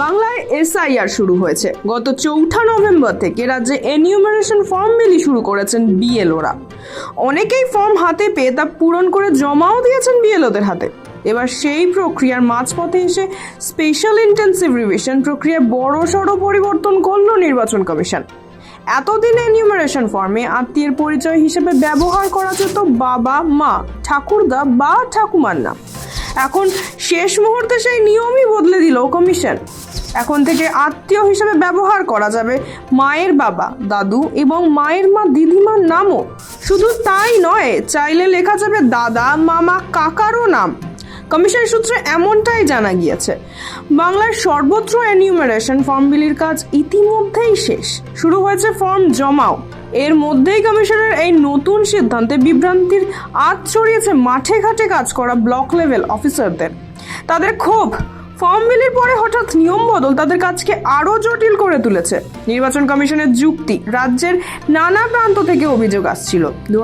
বাংলায় এসআইআর শুরু হয়েছে। গত চৌঠা নভেম্বর থেকে রাজ্যে এনিউমারেশন ফর্ম বিলি শুরু করেছেন বিএলওরা। অনেকেই ফর্ম হাতে পেয়ে তা পূরণ করে জমাও দিয়েছেন বিএলওদের হাতে। এবার সেই প্রক্রিয়ার মাঝপথে এসে স্পেশাল ইন্টেন্সিভ রিভিশন প্রক্রিয়ায় বড় সড়ো পরিবর্তন করল নির্বাচন কমিশন। এতদিন এনিউমারেশন ফর্মে আত্মীয়ের পরিচয় হিসেবে ব্যবহার করা যেত বাবা, মা, ঠাকুরদা বা ঠাকুমার নাম। এখন শেষ মুহূর্তে সেই নিয়মই বদলে দিল কমিশন এখন থেকে আত্মীয় হিসেবে ব্যবহার করা যাবে মায়ের বাবা, দাদু এবং মায়ের মা দিদিমার নামও। শুধু তাই নয়, চাইলে লেখা যাবে দাদা, মামা, কাকারও নাম। কমিশন সূত্রে এমনটাই জানা গিয়েছে। বাংলার সর্বত্র এনিউমারেশন ফর্ম বিলির কাজ ইতিমধ্যেই শেষ। শুরু হয়েছে ফর্ম জমাও। এর মধ্যেই কমিশনের এই নতুন সিদ্ধান্তে বিভ্রান্তির আজ ছড়িয়েছে মাঠে ঘাটে কাজ করা ব্লক লেভেল অফিসারদের। তাদের ক্ষোভ, ফর্ম বিলির পরে হঠাৎ নিয়ম বদল তাদের কাজকে আরও জটিল করে তুলেছে। নির্বাচন কমিশনের যুক্তি, রাজ্যের নানা প্রান্ত থেকে অভিযোগ আসছিল। দু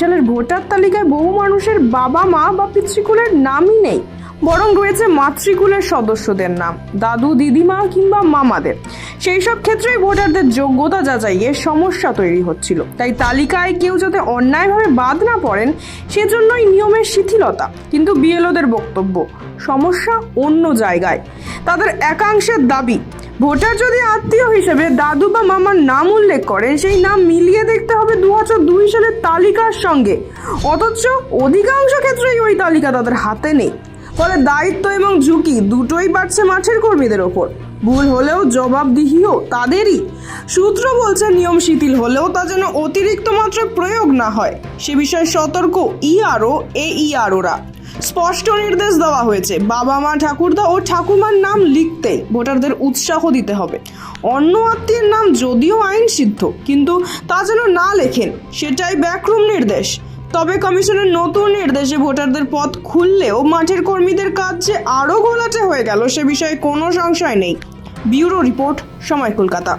সালের ভোটার তালিকায় বহু মানুষের বাবা মা বা পিতৃকুলের নামই নেই। বরং রয়েছে মাতৃকুলের সদস্যদের নাম, দাদু, দিদিমা কিংবা মামাদের। সেই সব ক্ষেত্রেই ভোটারদের যোগ্যতা যাচাইয়ে সমস্যা তৈরি হচ্ছিল। তাই তালিকায় কেউ যাতে অন্যায়ভাবে বাদ না পড়েন, সেজন্যই নিয়মের শিথিলতা, কিন্তু বিএলওদের বক্তব্য, সমস্যা অন্য জায়গায়। তাদের একাংশের দাবি, ভোটার যদি আত্মীয় হিসেবে দাদু বা মামার নাম উল্লেখ করেন, সেই নাম মিলিয়ে দেখতে হবে দু দুই সালের তালিকার সঙ্গে। অথচ অধিকাংশ ক্ষেত্রেই ওই তালিকা তাদের হাতে নেই। ফলে দায়িত্ব এবং ঝুঁকি দুটোই বাড়ছে মাঠের কর্মীদের ওপর। ভুল হলেও জবাবদিহিও তাদেরই। সূত্র বলছে, নিয়ম শিথিল হলেও তা যেন অতিরিক্ত মাত্রায় প্রয়োগ না হয়। সে বিষয়ে সতর্ক ইআরও এ ইআরওরা স্পষ্ট নির্দেশ দেওয়া হয়েছে বাবা মা ঠাকুরদা ও ঠাকুমার নাম লিখতে ভোটারদের উৎসাহ দিতে হবে। অন্য আত্মীয়ের নাম যদিও আইন সিদ্ধ কিন্তু তা যেন না লেখেন, সেটাই ব্যাকরুম নির্দেশ। তবে কমিশনের নতুন নির্দেশে ভোটারদের পথ খুললেও মাঠের কর্মীদের কাজ যে আরও ঘোলাটে হয়ে গেল সে বিষয়ে কোনো সংশয় নেই। ব্যুরো রিপোর্ট সময় কলকাতা।